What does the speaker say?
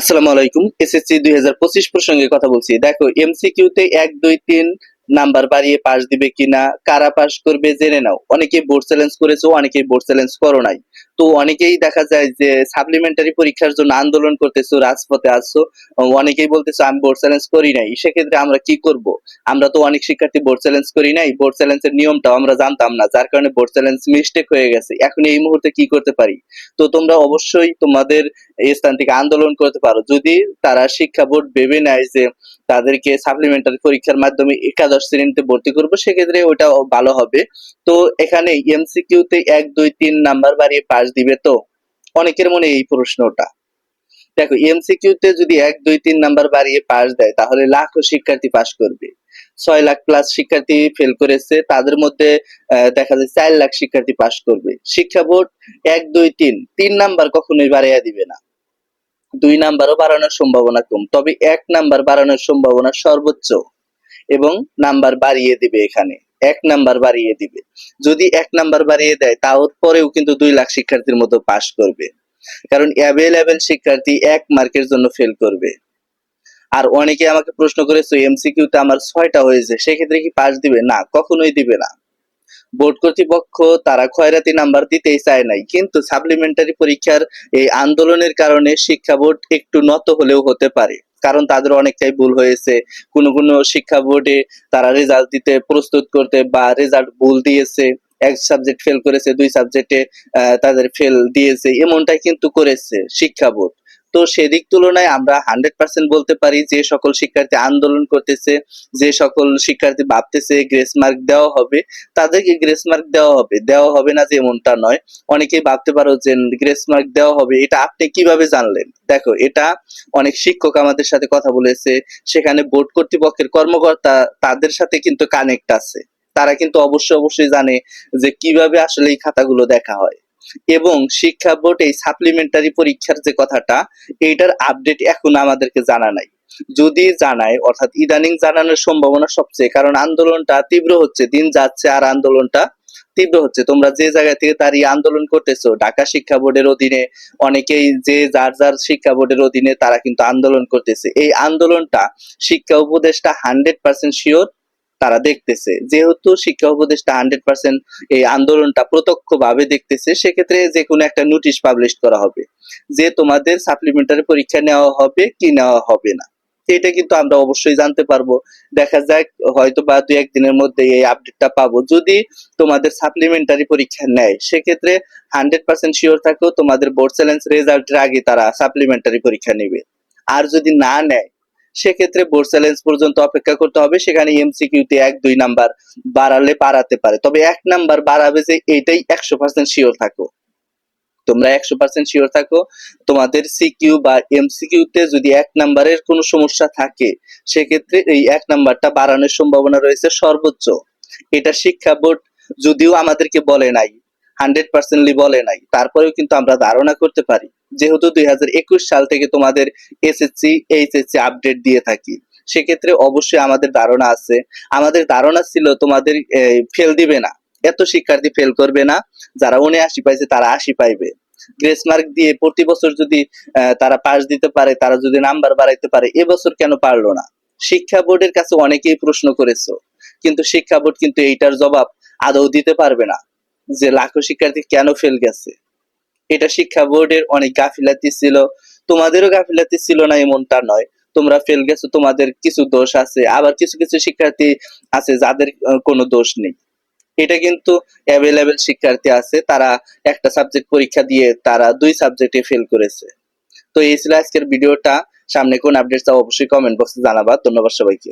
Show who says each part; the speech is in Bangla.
Speaker 1: আসসালামু আলাইকুম, এসএসসি দুই হাজার পঁচিশ প্রসঙ্গে কথা বলছি। দেখো এমসিকিউ তে এক, দুই, তিন নাম্বার বাড়িয়ে পাশ দিবে কিনা, কারা পাশ করবে জেনে নাও। অনেকেই বোর্ড চ্যালেঞ্জ করেছ অনেকেই বোর্ড চ্যালেঞ্জ করো নাই। তো অনেকেই দেখা যায় যে সাপ্লিমেন্টারি পরীক্ষার জন্য আন্দোলন করতেছো, রাজপথে আসছো অনেকেই বলতেছো, আমি বোর্ড চ্যালেঞ্জ করি নাই। সেক্ষেত্রে আমরা কি করব? আমরা তো অনেক শিক্ষার্থী বোর্ড চ্যালেঞ্জ করি নাই। বোর্ড চ্যালেঞ্জের নিয়মটাও আমরা জানতাম না, যার কারণে বোর্ড চ্যালেঞ্জ মিস্টেক হয়ে গেছে। এখন এই মুহূর্তে কি করতে পারি? তো তোমরা অবশ্যই তোমাদের এই স্থান থেকে আন্দোলন করতে পারো। যদি তারা শিক্ষা বোর্ড ভেবে নেয় যে তাদেরকে সাপ্লিমেন্টারি পরীক্ষার মাধ্যমে একাদশ শ্রেণীতে ভর্তি করব, সেক্ষেত্রে ওটা ভালো হবে। তো এখানে এমসিকিউ তে এক, দুই, তিন নাম্বার বাড়িয়ে পাস দিবে তো? অনেকের মনে এই প্রশ্নটা। দেখো এমসিকিউ তে যদি এক, দুই, তিন নাম্বার বাড়িয়ে পাস দেয়, তাহলে লাখো শিক্ষার্থী পাস করবে। ছয় লাখ প্লাস শিক্ষার্থী ফেল করেছে, তাদের মধ্যে দেখা যায় চার লাখ শিক্ষার্থী পাস করবে। শিক্ষা বোর্ড এক, দুই, তিন তিন নাম্বার কখনোই বাড়াইয়া দিবে না। দুই নাম্বারও বাড়ানোর সম্ভাবনা কম, তবে এক নাম্বার বাড়ানোর সম্ভাবনা সর্বোচ্চ। এবং নাম্বার বাড়িয়ে দিবে এখানে। এক নাম্বার বাড়িয়ে দিবে। যদি এক নাম্বার বাড়িয়ে দেয়, তাও পরেও কিন্তু দুই লাখ শিক্ষার্থীর মতো পাস করবে। কারণ অ্যাভেলেবেল শিক্ষার্থী এক মার্কের জন্য ফেল করবে। আর অনেকে আমাকে প্রশ্ন করেছে এমসিকিউ তে আমার ছয়টা হয়েছে, সেক্ষেত্রে কি পাস দিবে? না, কখনোই দিবে না। বোর্ড কর্তৃপক্ষ তারা খয়রাতি নাম্বার দিতেই চায় নাই। কিন্তু সাপ্লিমেন্টারি পরীক্ষার এই আন্দোলনের কারণে শিক্ষা বোর্ড একটু নত হলেও হতে পারে। কারণ তাদের অনেকটাই ভুল হয়েছে। কোন কোন শিক্ষা বোর্ডে তারা রেজাল্ট দিতে, প্রস্তুত করতে বা রেজাল্ট ভুল দিয়েছে। এক সাবজেক্ট ফেল করেছে, দুই সাবজেক্টে তাদের ফেল দিয়েছে, এমনটাই কিন্তু করেছে শিক্ষা বোর্ড। তো সেদিক তুলনায় আমরা হান্ড্রেড পার্সেন্ট বলতে পারি যে সকল শিক্ষার্থী আন্দোলন করতেছে, যে সকল শিক্ষার্থী ভাবতেছে গ্রেস মার্ক দেওয়া হবে, তাদেরকে গ্রেস মার্ক দেওয়া হবে। দেওয়া হবে না যে এমনটা নয়। অনেকেই ভাবতে পারো যে গ্রেস মার্ক দেওয়া হবে, এটা আপনি কীভাবে জানলেন? দেখো, এটা অনেক শিক্ষক আমাদের সাথে কথা বলেছে, সেখানে বোর্ড কর্তৃপক্ষের কর্মকর্তা তাদের সাথে কিন্তু কানেক্ট আছে। তারা কিন্তু অবশ্যই অবশ্যই জানে যে কীভাবে আসলে এই খাতাগুলো দেখা হয়। এবং শিক্ষা বোর্ড এই সাপ্লিমেন্টারি পরীক্ষার যে কথাটা, এইটার আপডেট এখন আমাদেরকে জানা নাই। যদি জানায়, অর্থাৎ ইদানিং জানানোর সম্ভাবনা সবচেয়ে, কারণ আন্দোলনটা তীব্র হচ্ছে, দিন যাচ্ছে আর আন্দোলনটা তীব্র হচ্ছে। তোমরা যে জায়গা থেকে দাঁড়িয়ে আন্দোলন করতেছো, ঢাকা শিক্ষা বোর্ডের অধীনে, অনেকেই যে যার যার শিক্ষা বোর্ডের অধীনে তারা কিন্তু আন্দোলন করতেছে। এই আন্দোলনটা শিক্ষা উপদেষ্টা হান্ড্রেড পার্সেন্ট শিওর তারা দেখতেছে। যেহেতু শিক্ষা উপদেষ্টা হান্ড্রেড পার্সেন্ট এই আন্দোলনটা প্রত্যক্ষ ভাবে দেখতেছে, সেক্ষেত্রে যে কোনো একটা নোটিশ পাবলিশ করা হবে যে তোমাদের সাপ্লিমেন্টারি পরীক্ষা নেওয়া হবে কি নেওয়া হবে না। এটা কিন্তু আমরা অবশ্যই জানতে পারব। দেখা যাক হয়তো বা দু একদিনের মধ্যে এই আপডেটটা পাবো। যদি তোমাদের সাপ্লিমেন্টারি পরীক্ষা নেয়, সেক্ষেত্রে হান্ড্রেড পার্সেন্ট শিওর থাকো তোমাদের বোর্ড চ্যালেঞ্জ রেজাল্টের আগে তারা সাপ্লিমেন্টারি পরীক্ষা নেবে। আর যদি না নেয় সেক্ষেত্রে বোর্ড চ্যালেঞ্জ পর্যন্ত অপেক্ষা করতে হবে। সেখানে এমসিকিউ তে এক, দুই নাম্বার বাড়ালে বাড়াতে পারে। তবে এক নাম্বার বাড়াবে যে এটাই একশো পার্সেন্ট শিওর থাকো। তোমরা একশো পার্সেন্ট শিওর থাকো। তোমাদের সিকিউ বা এমসিকিউ তে যদি এক নাম্বারের কোনো সমস্যা থাকে, সেক্ষেত্রে এই এক নাম্বারটা বাড়ানোর সম্ভাবনা রয়েছে সর্বোচ্চ। এটা শিক্ষা বোর্ড যদিও আমাদেরকে বলে নাই, হান্ড্রেড পার্সেন্টলি বলে নাই, তারপরেও কিন্তু আমরা ধারণা করতে পারি। যেহেতু দুই হাজার একুশ সাল থেকে তোমাদের এসএসসি এইচএসসি আপডেট দিয়ে থাকি, সেক্ষেত্রে অবশ্যই আমাদের ধারণা আছে। আমাদের ধারণা ছিল তোমাদের ফেল দিবে না। এত শিক্ষার্থী ফেল করবে না। যারা উনআশি পাইছে তারা আশি পাইবে। গ্রেস মার্ক দিয়ে প্রতি বছর যদি তারা পাস দিতে পারে, তারা যদি নাম্বার বাড়াইতে পারে, এবছর কেন পারল না? শিক্ষা বোর্ডের কাছে অনেকেই প্রশ্ন করেছ, কিন্তু শিক্ষা বোর্ড কিন্তু এইটার জবাব আদৌ দিতে পারবে না, যে লাখো শিক্ষার্থী কেন ফেল গেছে? এটা শিক্ষা বোর্ডের অনেক গাফিলাতি ছিল। তোমাদেরও গাফিলাতি ছিল না এমনটা নয়। তোমরা ফেল গেছো, তোমাদের কিছু দোষ আছে। আবার কিছু কিছু শিক্ষার্থী আছে যাদের কোনো দোষ নেই। এটা কিন্তু অ্যাভেলেবেল শিক্ষার্থী আছে, তারা একটা সাবজেক্ট পরীক্ষা দিয়ে তারা দুই সাবজেক্টে ফেল করেছে। তো এই ছিল আজকের ভিডিওটা। সামনে কোন আপডেট চাও অবশ্যই কমেন্ট বক্সে জানাবা। ধন্যবাদ সবাইকে।